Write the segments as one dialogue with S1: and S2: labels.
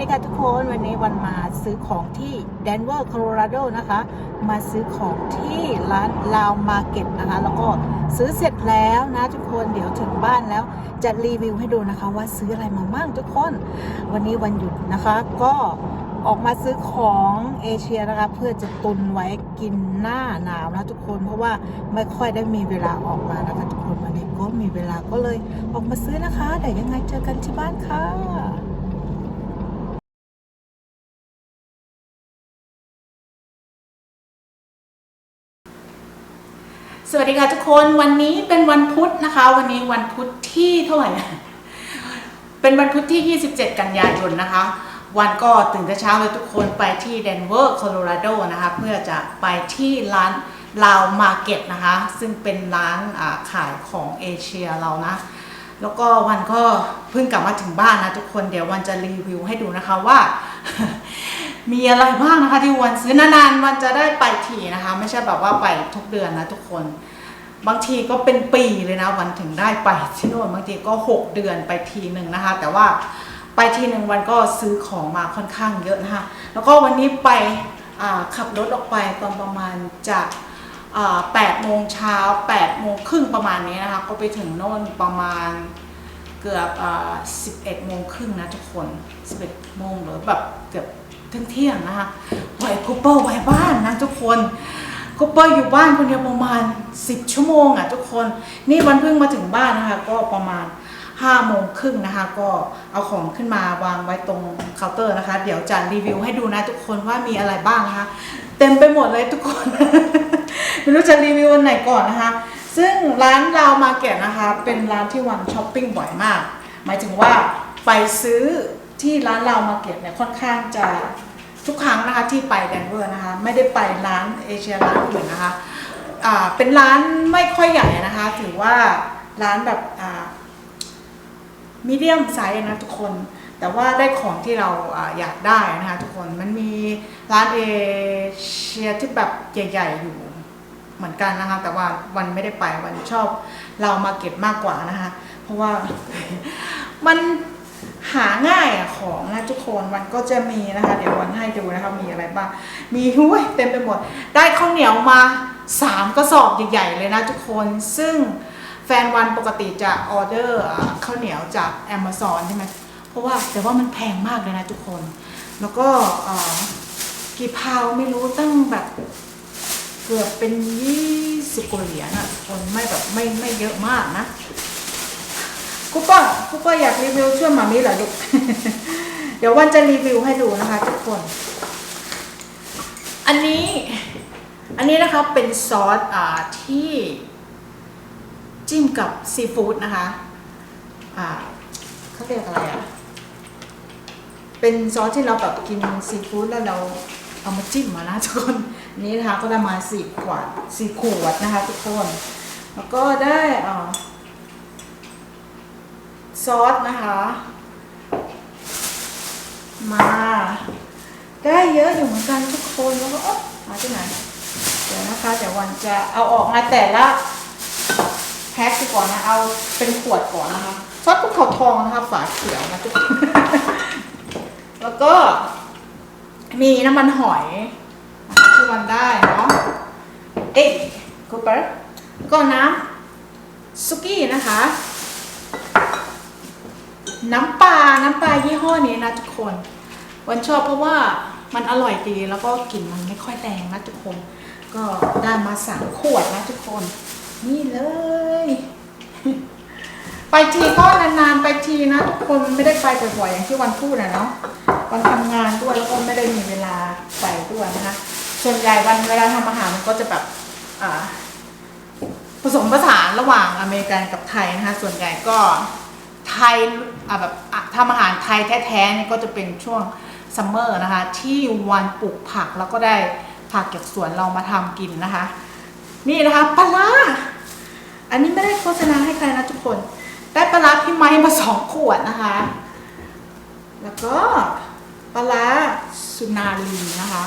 S1: ดีค่ะทุกคนวันนี้วันมาซื้อของที่เดนเวอร์โคโลราโดนะคะ มาซื้อของที่ร้านลาวมาร์เก็ตนะคะ แล้วก็ซื้อเสร็จแล้วนะทุกคนเดี๋ยวถึงบ้านแล้วจะรีวิวให้ดูนะคะ ว่าซื้ออะไรมาบ้างทุกคน วันนี้วันหยุดนะคะ ก็ออกมาซื้อของเอเชียนะคะ เพื่อจะตุนไว้กินหน้าหนาวนะทุกคนเพราะว่าไม่ค่อยได้มีเวลาออกมานะคะทุกคนวันนี้ก็มีเวลาก็เลยออกมาซื้อนะคะเดี๋ยวยังไงเจอกันที่บ้านค่ะ สวัสดีค่ะทุกคนวันนี้เป็นวันพุธนะคะ วันนี้วันพุธที่เท่าไหร่เป็นวันพุธที่ 27 กันยายนนะคะ วันก็ตื่นแต่เช้าเลยทุกคนไปที่เดนเวอร์โคโลราโดนะคะ เพื่อจะไปที่ร้านลาวมาร์เก็ตนะคะ ซึ่งเป็นร้านขายของเอเชียเรานะ แล้วก็วันก็เพิ่งกลับมาถึงบ้านนะทุกคนเดี๋ยววันจะรีวิวให้ดูนะคะว่ามีอะไรบ้างนะคะที่วันซื้อนานๆวันจะได้ไปทีนะคะ ไม่ใช่แบบว่าไปทุกเดือนนะทุกคน บางทีก็เป็นปีเลยนะวันถึงได้ไปที่โน่นบางทีก็ 6 เดือนไปทีหนึ่งนะคะ แต่ว่าไปทีหนึ่งวันก็ซื้อของมาค่อนข้างเยอะนะคะแล้วก็วันนี้ไปขับรถออกไปตอนประมาณจาก8โมงเช้า8โมงครึ่งประมาณนี้นะคะ ก็ไปถึงโน่นประมาณเกือบอ่า11 โมงครึ่งนะทุกคน 11 โมงหรือแบบเกือบเที่ยงนะคะไหวคูเปอร์ไหวบ้านนะทุกคน คูเปอร์อยู่บ้านคนเดียวประมาณ 10 ชั่วโมงอะทุกคน นี่วันเพิ่งมาถึงบ้านนะคะ ก็ประมาณ5โมงครึ่งนะคะ ก็เอาของขึ้นมาวางไว้ตรงเคาน์เตอร์นะคะ เดี๋ยวจะรีวิวให้ดูนะทุกคนว่ามีอะไรบ้างนะคะ เต็มไปหมดเลยทุกคน ไม่รู้จะรีวิววันไหนก่อนนะคะ ซึ่งร้านราวมาเก็ตนะคะ เป็นร้านที่วันช้อปปิ้งบ่อยมาก หมายถึงว่าไปซื้อที่ร้านราวมาเก็ตเนี่ยค่อนข้างจะ ทุกครั้งนะคะที่ไปแดนเวอร์นะคะไม่ได้ไปร้านเอเชียร้านอื่นนะคะอ่าเป็นร้านไม่ค่อยใหญ่นะคะ ถือว่าร้านแบบอ่ามีเดียมไซส์นะทุกคน แต่ว่าได้ของที่เราอาอยากได้นะคะทุกคนมันมีร้านเอเชียที่แบบใหญ่ๆอยู่เหมือนกันนะคะ แต่ว่าวันไม่ได้ไปวันชอบเรามาเก็บมากกว่านะคะ เพราะว่ามัน หาง่ายอะของนะทุกคนวันก็จะมีนะคะ เดี๋ยววันให้ดูนะคะมีอะไรบ้างมีหุ้ยเต็มไปหมด ได้ข้าวเหนียวมาสามกระสอบใหญ่ๆเลยนะทุกคนซึ่งแฟนวันปกติจะออเดอร์ข้าวเหนียวจาก Amazon ใช่ไหมเพราะว่าแต่ว่ามันแพงมากเลยนะทุกคน แล้วก็กี่พาวไม่รู้ตั้งแบบเกือบเป็นยี่สิบกว่าเหรียญอะคนไม่แบบไม่ไม่เยอะมากนะ คุปเปอร์คุปเปอร์อยากรีวิวช่วยหมามีเหรอลูก เดี๋ยววันจะรีวิวให้ดูนะคะทุกคน อันนี้ อันนี้นะคะเป็นซอสอ่าที่จิ้มกับซีฟู้ดนะคะ อ่าเขาเรียกอะไรอะเป็นซอสที่เราแบบกินซีฟู้ดแล้วเราเอามาจิ้มมานะทุกคนนนี้นะคะก็ได้มาสี่ขวดสี่ขวดนะคะ ทุกคน แล้วก็ได้อ่า ซอสนะคะ มา ได้เยอะอยู่เหมือนกันทุกคนแล้วก็มาที่ไหน เดี๋ยวนะคะเดี๋ยววันจะเอาออกมาแต่ละแพ็คก่อนนะเอาเป็นขวดก่อนนะคะซอสภูเขาทองนะคะฝาเขียวนะทุกคนแล้วก็มีน้ำมันหอยที่วันได้เนาะเอ๊ะคูเปอร์ก็น้ำซุกี้นะคะ น้ำปลา น้ำปลายี่ห้อนี้นะทุกคนวันชอบเพราะว่ามันอร่อยดีแล้วก็กลิ่นมันไม่ค่อยแรงนะทุกคน ก็ได้มาสามขวดนะทุกคน นี่เลย ไปทีก็นานๆไปทีนะ ทุกคนไม่ได้ไปบ่อยๆอย่างที่วันพูดนะเนาะวันทำงานด้วยแล้วก็ไม่ได้มีเวลาไปด้วยนะคะส่วนใหญ่วันเวลาทำอาหารมันก็จะแบบผสมผสานระหว่างอเมริกันกับไทยนะคะส่วนใหญ่ก็ ไทยแบบทำอาหารไทยแท้ๆเนี่ยก็จะเป็นช่วงซัมเมอร์นะคะ ที่วันปลูกผักแล้วก็ได้ผักจากสวนเรามาทำกินนะคะ นี่นะคะปลาร้าอันนี้ไม่ได้โฆษณาให้ใครนะทุกคน ได้ปลาร้าพี่ไม้มาสองขวดนะคะ แล้วก็ปลาร้าสุนารีนะคะ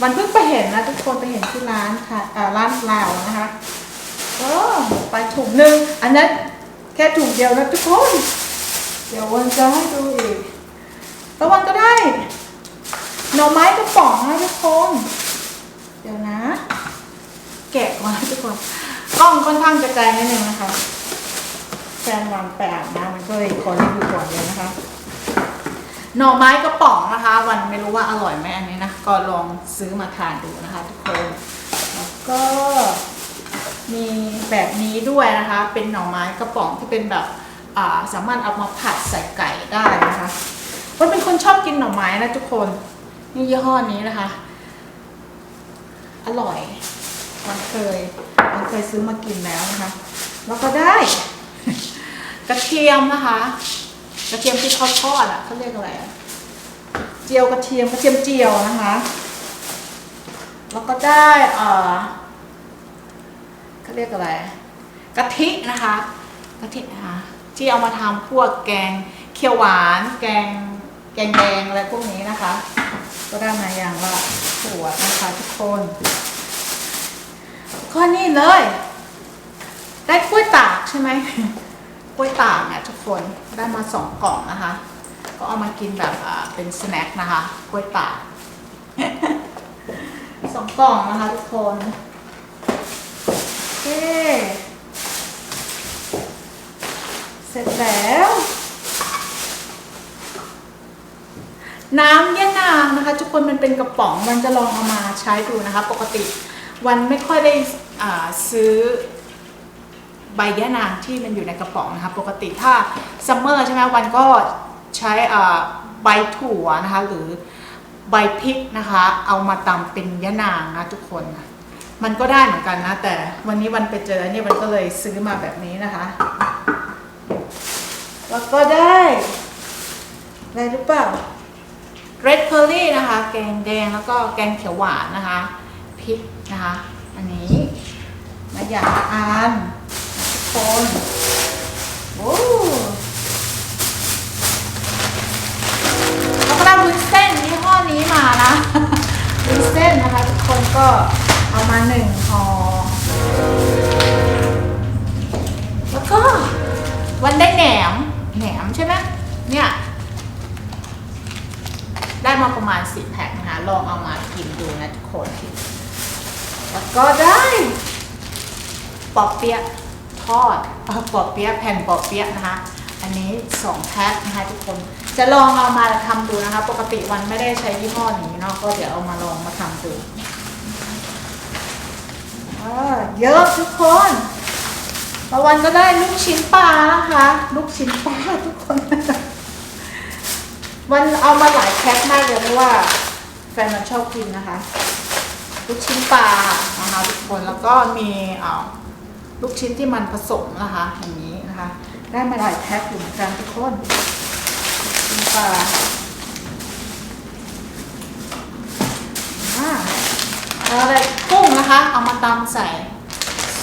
S1: วันเพิ่งไปเห็นนะทุกคนไปเห็นที่ร้านค่ะร้านลาวนะคะก็ไปถุงหนึ่งอันนั้น แค่ถุงเดียวนะทุกคน เดี๋ยววันจะให้ดูอีกแล้ววันก็ได้หน่อไม้กระป๋องนะทุกคน เดี๋ยวนะ แกะก่อนทุกคน กล้องค่อนข้างจะไกลนิดนึงนะคะแฟนวันไปอาบน้ำมันก็เลยขอรีวิวก่อนเลยนะคะ หน่อไม้กระป๋องนะคะ วันไม่รู้ว่าอร่อยไหมอันนี้นะ ก็ลองซื้อมาทานดูนะคะ ทุกคน แล้วก็ มีแบบนี้ด้วยนะคะ เป็นหน่อไม้กระป๋องที่เป็นแบบาสามารถเอามาผัดใส่ไก่ได้นะคะวันเป็นคนชอบกินหน่อไม้นะทุกคนนี่ยี่ห้อนี้นะคะ อร่อยวันเคยวันเคยซื้อมากินแล้วนะคะ แล้วก็ได้ กระเทียมนะคะ กระเทียมที่เขาทอดอะเขาเรียกอะไรอะเจียวกระเทียมกระเทียมเจียวนะคะ แล้วก็ได้อ่อ เขาเรียกอะไรกะทินะคะกะทินะคะที่เอามาทำพวกแกงเขียวหวาน แกงแกงแดงอะไรพวกนี้นะคะ ก็ได้มาอย่างละขวดนะคะทุกคนก็นี่เลย ได้กล้วยตากใช่ไหมกล้วยตากเนี่ยทุกคนได้มาสองกล่องนะคะ ก็เอามากินแบบเป็นสแน็คนะคะกล้วยตากสองกล่องนะคะทุกคน เค เสร็จแล้ว น้ำยะนางนะคะ ทุกคนมันเป็นกระป๋องมันจะลองเอามาใช้ดูนะคะ ปกติวันไม่ค่อยได้ซื้อใบยะนางที่มันอยู่ในกระป๋องนะคะ ปกติถ้าซัมเมอร์ใช่ไหมวันก็ใช้ใบถั่วนะคะ หรือใบพริกนะคะ เอามาตำเป็นยะนางนะทุกคนนะ มันก็ได้เหมือนกันนะ แต่วันนี้วันไปเจอเนี่ยมันก็เลยซื้อมาแบบนี้นะคะ แล้วก็ได้อะไรรู้เปล่า red curry นะคะ แกงแดงแล้วก็แกงเขียวหวานนะคะพริกนะคะ อันนี้มาอยางละอันทุกคน ปอเปี๊ยะแผ่นปอเปี๊ยะนะคะ อันนี้ 2 แพ็คนะคะทุกคน จะลองเอามาทำดูนะคะ ปกติวันไม่ได้ใช้ยี่ห้อนี้เนาะก็เดี๋ยวเอามาลองมาทำดูเยอะทุกคนตะวันก็ได้ลูกชิ้นปลานะคะลูกชิ้นปลาทุกคนวันเอามาหลายแพ็คมากเลยเพราะว่าแฟนมันชอบกินนะคะ ลูกชิ้นปลานะคะทุกคนแล้วก็มีอ่อ ลูกชิ้นที่มันผสมนะคะอย่างนี้นะคะ ได้มาหลายแพ็คอยู่เหมือนกันทุกคนชิ้นปลาอ่าแล้วอะไรกุ้งนะคะ เอามาตำใส่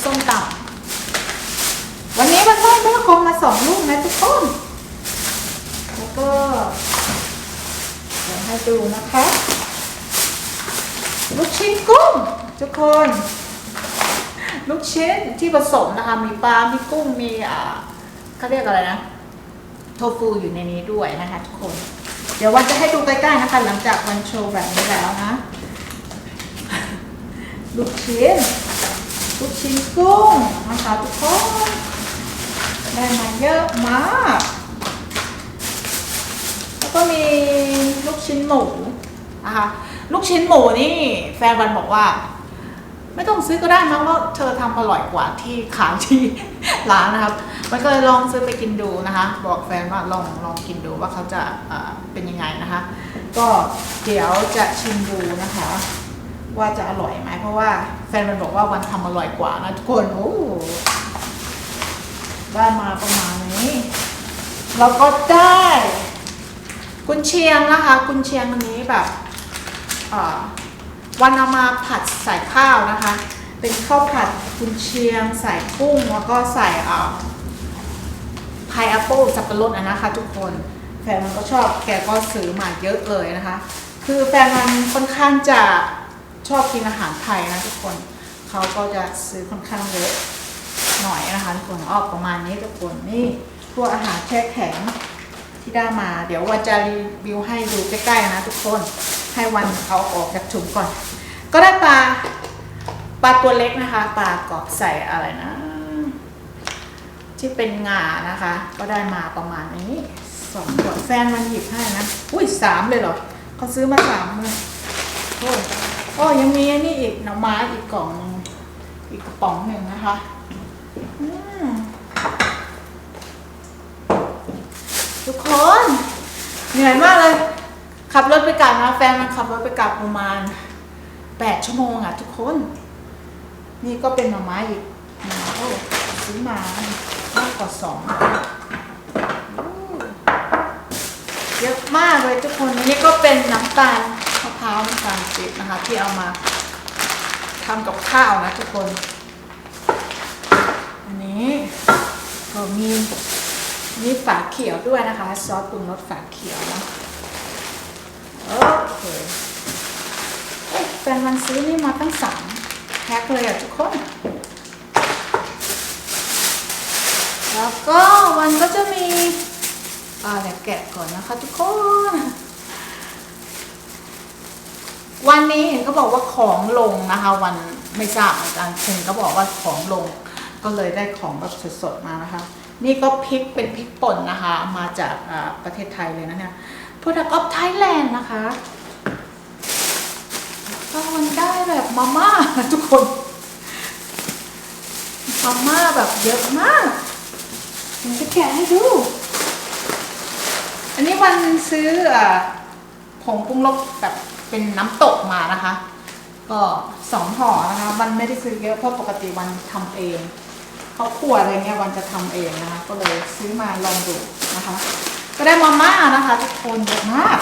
S1: ส้มตำวันนี้มันได้แม่คงมาสองลูกนะทุกคนแล้วก็เดี๋ยวให้ดูนะคะ ลูกชิ้นกุ้งทุกคน ลูกชิ้นที่ผสมนะคะ มีปลา มีกุ้ง มีอ่าเขาเรียกอะไรนะ โทฟูอยู่ในนี้ด้วยนะคะทุกคน เดี๋ยววันจะให้ดูใกล้ๆนะคะ หลังจากวันโชว์แบบนี้แล้วนะ ลูกชิ้น ลูกชิ้นกุ้งนะคะทุกคน ได้มาเยอะมาก แล้วก็มีลูกชิ้นหมูนะคะ ลูกชิ้นหมูนี่แฟนวันบอกว่า ไม่ต้องซื้อก็ได้มั้งเพราะเธอทำอร่อยกว่าที่ขายที่ร้านนะครับมันก็เลยลองซื้อไปกินดูนะคะ บอกแฟนว่าลองลองกินดูว่าเขาจะเป็นยังไงนะคะ ก็เดี๋ยวจะชิมดูนะคะ ว่าจะอร่อยไหมเพราะว่าแฟนมันบอกว่าวันทำอร่อยกว่านะทุกคนโอ้ได้มาประมาณนี้แล้วก็ได้กุนเชียงนะคะ กุนเชียงอันนี้แบบอ่อ วันเอามาผัดใส่ข้าวนะคะ เป็นข้าวผัดกุนเชียง ใส่กุ้งแล้วก็ใส่อ่อพายแอปเปิลสับปะรดอะนะคะ ทุกคนแฟนมันก็ชอบแกก็ซื้อมาเยอะเลยนะคะ คือแฟนมันค่อนข้างจะชอบกินอาหารไทยนะทุกคนเขาก็จะซื้อค่อนข้างเยอะหน่อยนะคะทุกคนออกประมาณนี้ทุกคนนี่พวกอาหารแช่แข็งที่ได้มา เดี๋ยววันจะรีวิวให้ดูใกล้ๆนะทุกคน ให้วันเอาออกจากถุงก่อน ก็ได้ปลาปลาตัวเล็กนะคะ ปลาเกาะใส่อะไรนะ ที่เป็นงานะคะ ก็ได้มาประมาณนี้สองขวดแฟนมันหยิบให้นะอุ้ยสามเลยเหรอเขาซื้อมาสามเลยโอ้ยโอ้ยังมีนี่อีกหน่อไม้อีกกล่องหนึงอีกกระป๋องหนึ่งนะคะทุกคนเหนื่อยมากเลย ขับรถไปกลับนะแฟนมันขับรถไปกลับประมาณแปดชั่วโมงอะทุกคน นี่ก็เป็นหน่อไม้อีกโอ้ซื้อมามากกว่าสองเยอะมากเลยทุกคนนนี้ก็เป็นน้ำตาลมะพร้าวน้ำตาลปี๊บนะคะ ที่เอามาทำกับข้าวนะทุกคน อันนี้ก็มีมีฝาเขียวด้วยนะคะ ซอสปรุงรสฝาเขียวนะ โอเคเอ้ยแฟนมันซื้อนี่มาตั้งสามแพ็คเลยอะทุกคน แล้วก็วันก็จะมีอ่าเดี๋ยวแกะก่อนนะคะทุกคน วันนี้เห็นเขาบอกว่าของลงนะคะ วันไม่ทราบเหมือนกันเห็นเขาบอกว่าของลง ก็เลยได้ของแบบสดๆมานะคะ นี่ก็พริกเป็นพริกป่นนะคะ มาจากอ่าประเทศไทยเลยนะเนี่ย Product of Thailand นะคะก็มันได้แบบมาม่าทุกคนมาม่าแบบเยอะมากผมจะแกะให้ดู อันนี้วันซื้ออ่าผงปรุงรสแบบเป็นน้ำตกมานะคะ ก็สองห่อนะคะ วันไม่ได้ซื้อเยอะเพราะปกติวันทำเองเขาวคั่วอะไรเงี้ยวันจะทำเองนะคะ ก็เลยซื้อมาลองดูนะคะ ก็ได้มาม่านะคะทุกคนเยอะมาก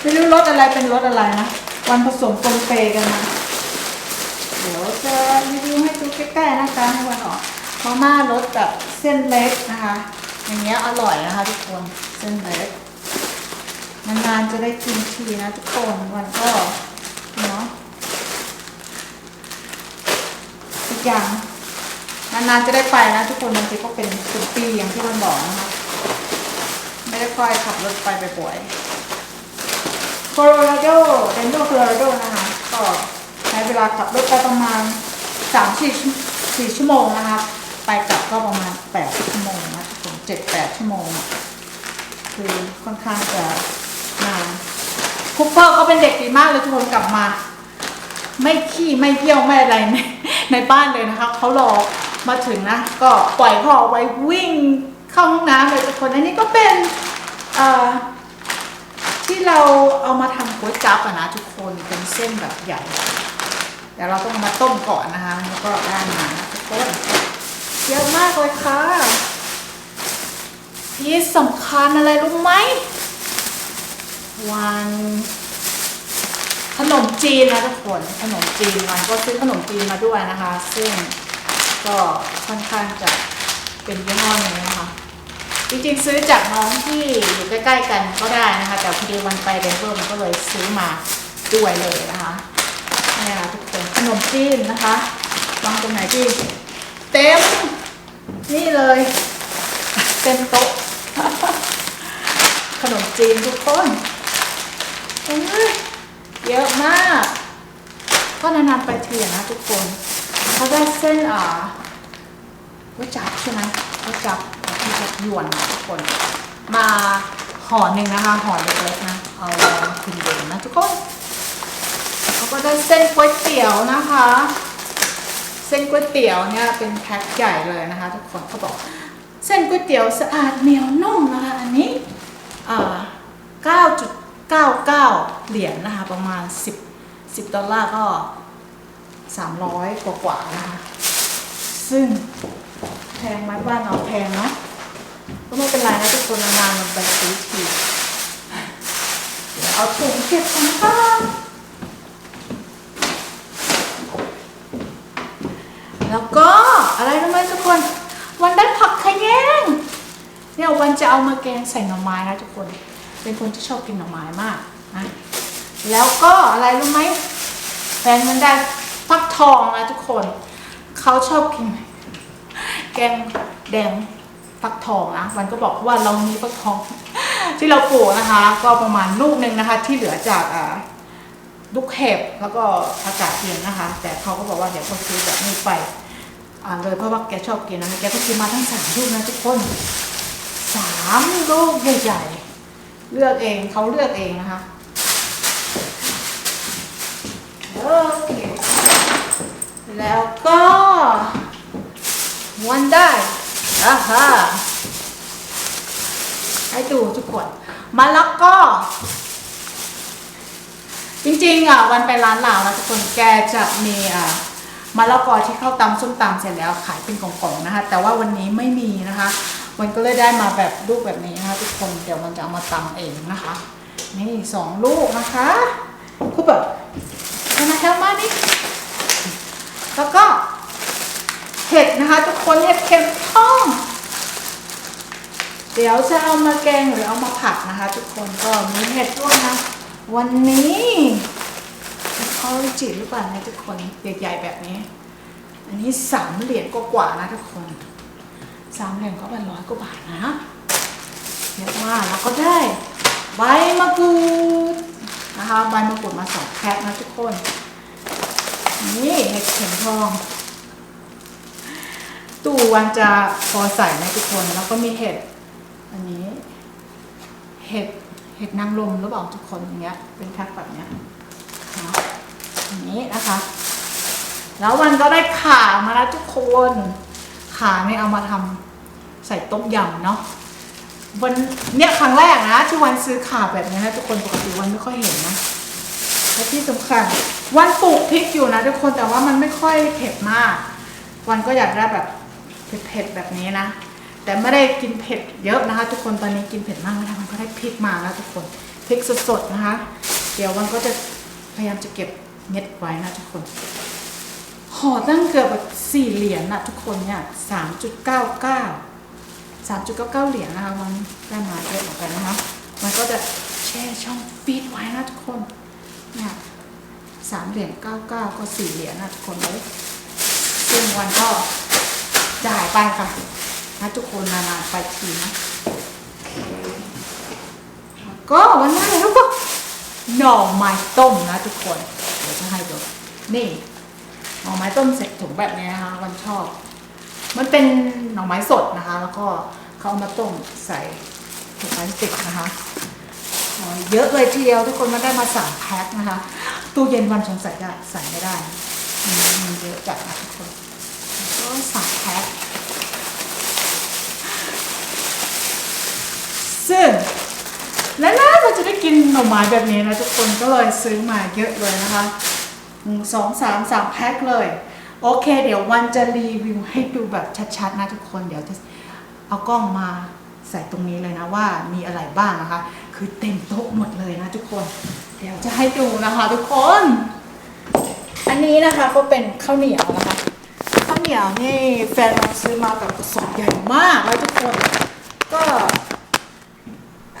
S1: ไม่รู้รสอะไรเป็นรสอะไรนะ วันผสมปนเปกันนะเดี๋ยวจะรีวิวให้ดูใกล้ๆนะคะให้วันออกมาม่ารสแบบเส้นเล็กนะคะ อย่างเงี้ยอร่อยนะคะทุกคนเส้นเล็กนานๆจะได้กินทีนะทุกคนวันก็เนาะอีกอย่าง นานๆจะได้ไปนะทุกคนบางทีก็เป็นเป็นปีอย่างที่วันบอกนะคะไม่ได้ค่อยขับรถไปบ่อยๆโคโลราโดเดนโดโคโลราโดนะคะก็ใช้เวลาขับรถไปประมาณสามสี่สี่ชั่วโมงนะคะไปกลับก็ประมาณแปดชั่วโมงนะทุกคนเจ็ดแปดชั่วโมง คือค่อนข้างจะนานคุปเปอร์ก็เป็นเด็กดีมากเลยทุกคนกลับมา ไม่ขี้ไม่เยี่ยวไม่อะไรในในบ้านเลยนะคะเขารอ มาถึงนะ ก็ปล่อยพ่อไว้วิ่งเข้าห้องน้ำเลยทุกคนอันนี้ก็เป็นที่เราเอามาทำก๋วยจั๊บนะทุกคนเป็นเส้นแบบใหญ่เดี๋ยวเราต้องมาต้มก่อนนะคะแล้วก็ได้มานะทุกคนเยอะมากเลยค่ะที่สำคัญอะไรรู้ไหมวันขนมจีนนะทุกคนขนมจีนวันก็ซื้อขนมจีนมาด้วยนะคะ ซึ่ง ก็ค่อนข้างจะเป็นยี่ห้อนี้นะคะ จริงๆซื้อจากน้องที่อยู่ใกล้ๆกันก็ได้นะคะ แต่พอดีวันไปเดนเวอร์มันก็เลยซื้อมาด้วยเลยนะคะนี่ค่ะทุกคนขนมจีนนะคะวางตรงไหนดีเต็มนี่เลยเต็มโต๊ะขนมจีนทุกคนเห็นไหมเยอะมาก ก็นานๆไปเทีอะนะทุกคน เขาได้เส้นอ่าก๋วยจับใช่ไหมก๋วยจับที่จะยวนทุกคน มาห่อหนึ่งนะคะห่อเล็กๆนะ เอาลองคุณดูนะทุกคนแล้วก็ได้เส้นก๋วยเตี๋ยวนะคะ เส้นก๋วยเตี๋ยวเนี่ยเป็นแพ็คใหญ่เลยนะคะทุกคนเขาบอก เส้นก๋วยเตี๋ยวสะอาดเหนียวนุ่มนะคะอันนี้อ่า9.99 เหรียญนะคะประมาณ 10 10 ดอลลาร์ก็ 300 กว่ากว่าๆนะคะ ซึ่งแพงไหมบ้านเราแพงเนาะก็ไม่เป็นไรนะทุกคนนานๆมันไปซื้อทีเดี๋ยวเอาถุงเก็บของก่อนแล้วก็อะไรรู้ไหมทุกคน วันได้ผักขยงเนี่ยวันจะเอามาแกงใส่หน่อไม้นะทุกคน เป็นคนที่ชอบกินหน่อไม้มากนะแล้วก็อะไรรู้ไหมแฟนมันได้ ฟักทองนะทุกคน เขาชอบกิน แกงแดงฟักทองนะวันก็บอกว่าเรามีฟักทองที่เราปลูกนะคะ ก็ประมาณลูกหนึ่งนะคะ ที่เหลือจากลูกเห็บแล้วก็อากาศเย็นนะคะ แต่เขาก็บอกว่าเดี๋ยวเขาซื้อแบบนี้ไปเลยเพราะว่าแกชอบกินนะแกก็ซื้อมาทั้งสามลูกนะทุกคนสามลูกใหญ่ๆเลือกเองเขาเลือกเองนะคะโอเค แล้วก็วันได้อ่าฮะให้ดูทุกคนมะละกอจริงๆอะวันไปร้านลาวนะทุกคนแกจะมีอะมะละกอที่เข้าตำส้มตำเสร็จแล้วขายเป็นกล่องๆนะคะ แต่ว่าวันนี้ไม่มีนะคะ มันก็เลยได้มาแบบลูกแบบนี้นะคะ ทุกคนเดี๋ยวมันจะเอามาตำเองนะคะ นี่สองลูกนะคะคือแบบมาแค่มานี่ แล้วก็เห็ดนะคะทุกคนเห็ดเข็มทองเดี๋ยวจะเอามาแกงหรือเอามาผัดนะคะ ทุกคนก็มีเห็ดด้วยนะ วันนี้เขาจิหรือเปล่านะทุกคนใหญ่ๆแบบนี้ อันนี้สามเหรียญกว่าๆนะทุกคนสามเหรียญก็เป็นร้อยกว่าบาทนะเยอะมากแล้วก็ได้ใบมะกรูดนะคะใบมะกรูดมาสองแพ็คนะทุกคน นี่เห็ดเข็มทอง ตู้วันจะพอใส่นะทุกคนแล้วก็มีเห็ด อันนี้ เห็ดเห็ดนางรมหรือเปล่าทุกคนอย่างเงี้ย เป็นแพ็คแบบเนี้ยนะอย่างนี้นะคะ แล้ววันก็ได้ขามาแล้วทุกคนขาเนี่ยเอามาทำใส่ต้มยำเนาะวันเนี่ยครั้งแรกนะที่วันซื้อขาแบบนี้นะทุกคนปกติวันไม่ค่อยเห็นนะและที่สำคัญ วันปลูกพริกอยู่นะทุกคนแต่ว่ามันไม่ค่อยเผ็ดมาก วันก็อยากได้แบบเผ็ดๆแบบนี้นะ แต่ไม่ได้กินเผ็ดเยอะนะคะ ทุกคนตอนนี้กินเผ็ดมากนะคะมันก็ได้พริกมาแล้วทุกคนพริกสดๆนะคะ เดี๋ยววันก็จะพยายามจะเก็บเม็ดไว้นะทุกคนห่อตั้งเกือบแบบสี่เหรียญนะทุกคนเนี่ยสามจุดเก้าเก้าสามจุดเก้าเก้าเหรียญนะคะมันได้มาเยอะเหมือนกันนะคะ มันก็จะแช่ช่องฟีดไว้นะทุกคนเนี่ย สามเหรียญเก้าเก้าก็สี่เหรียญนะทุกคนเลยซึ่งวันก็จ่ายไปค่ะนะทุกคนนานๆไปทีนะแล้วก็วันนี้แล้วก็หน่อไม้ต้มนะทุกคน เดี๋ยวจะให้ดูนี่หน่อไม้ต้มเสร็จถุงแบบนี้นะคะวันชอบ มันเป็นหน่อไม้สดนะคะ แล้วก็เขาเอามาต้มใส่ถุงพลาสติกนะคะอ๋อ เยอะเลยทีเดียวทุกคนมันได้มาสามแพ็คนะคะ ตู้เย็นวันสงสัยจะใส่ไม่ได้มันเยอะจัดนะทุกคนก็สามแพ็คซึ่งและน่าเราจะได้กินหน่อไม้แบบนี้นะทุกคนก็เลยซื้อมาเยอะเลยนะคะสองสามสามแพ็คเลย โอเค เดี๋ยววันจะรีวิวให้ดูแบบชัดๆนะทุกคนเดี๋ยวจะเอากล้องมาใส่ตรงนี้เลยนะว่ามีอะไรบ้างนะคะ คือเต็มโต๊ะหมดเลยนะทุกคน เดี๋ยวจะให้ดูนะคะทุกคน อันนี้นะคะก็เป็นข้าวเหนียวนะคะข้าวเหนียวนี่แฟนเราซื้อมาแบบกระสอบใหญ่มากแล้วทุกคนก็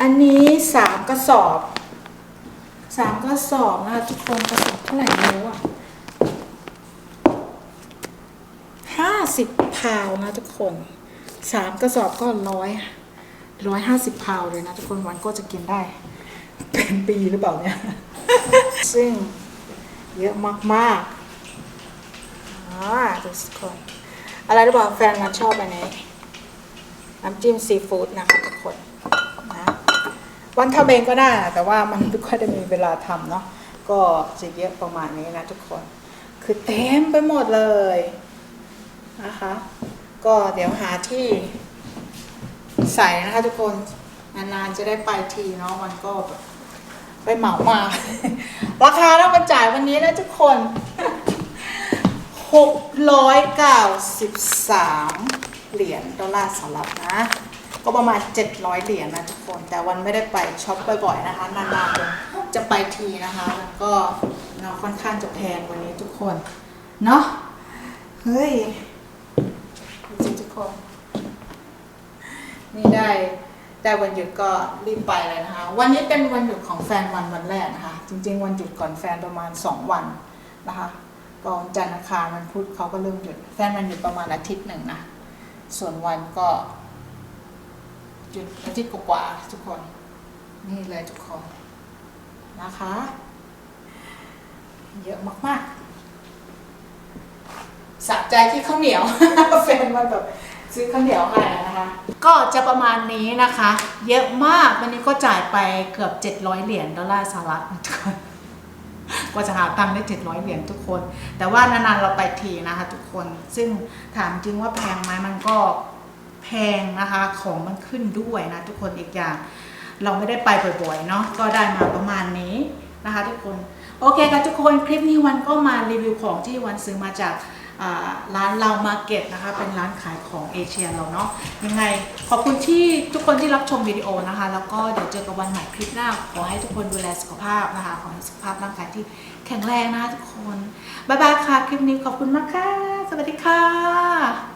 S1: อันนี้สามกระสอบสามกระสอบนะคะทุกคนกระสอบเท่าไหร่ไม่รู้อะห้าสิบพาวนะทุกคนสามกระสอบก็ร้อย ร้อยห้าสิบพาวเลยนะทุกคนวันก็จะกินได้ เป็นปีหรือเปล่าเนี่ย ซึ่งเยอะมากๆอ่าทุกคนอะไรหรือเปล่าแฟนมันชอบอันนี้น้ำจิ้มซีฟู้ดนะคะทุกคนนะวันทำเองก็ได้นะแต่ว่ามันไม่ค่อยได้มีเวลาทำเนาะก็จะเยอะประมาณนี้นะทุกคน คือเต็มไปหมดเลยนะคะ ก็เดี๋ยวหาที่ ใส่นะคะทุกคนนานๆจะได้ไปทีเนาะมันก็แบบไปเหมามา ราคาต้องมาจ่ายวันนี้นะทุกคน 693 เหรียญดอลลาร์สหรัฐนะ ก็ประมาณ 700 เหรียญนะทุกคน แต่วันไม่ได้ไปช็อปบ่อยๆนะคะ นานๆจะจะไปทีนะคะแล้วก็เราค่อนข้างจะแพงวันนี้ทุกคน เนาะเฮ้ยจริงทุกคน นี่ได้ได้วันหยุดก็รีบไปเลยนะคะ วันนี้เป็นวันหยุดของแฟนวันวันแรกนะคะ จริง ๆ วันหยุดก่อนแฟนประมาณ 2 วันนะคะก่อนจันทร์อังคารวันพุธเขาก็เริ่มหยุด แฟนวันหยุดประมาณอาทิตย์หนึ่งนะ ส่วนวันก็จุดอาทิตย์กว่าๆทุกคน นี่เลยทุกคนนะคะ เยอะมากๆสะใจที่ข้าวเหนียว แฟนมาแบบ ซื้อข้าวเหนียวให้นะคะ ก็จะประมาณนี้นะคะ เยอะมากวันนี้ก็จ่ายไปเกือบ 700 เหรียญดอลลาร์สหรัฐทุกคนกว่าจะหาตังค์ได้ 700 เหรียญทุกคน แต่ว่านานๆเราไปทีนะคะทุกคนซึ่งถามจริงว่าแพงไหมมันก็แพงนะคะของมันขึ้นด้วยนะทุกคนอีกอย่าง เราไม่ได้ไปบ่อยๆเนาะก็ได้มาประมาณนี้นะคะ ทุกคนโอเคค่ะทุกคนคลิปนี้วันก็มารีวิวของที่วันซื้อมาจาก ร้านเรามาเก็ตนะคะ เป็นร้านขายของเอเชียเราเนาะยังไงขอบคุณที่ทุกคนที่รับชมวิดีโอนะคะ แล้วก็เดี๋ยวเจอกันวันใหม่คลิปหน้า ขอให้ทุกคนดูแลสุขภาพนะคะ ขอให้สุขภาพร่างกายที่แข็งแรงนะคะทุกคน บ๊ายบายค่ะ คลิปนี้ขอบคุณมากค่ะ สวัสดีค่ะ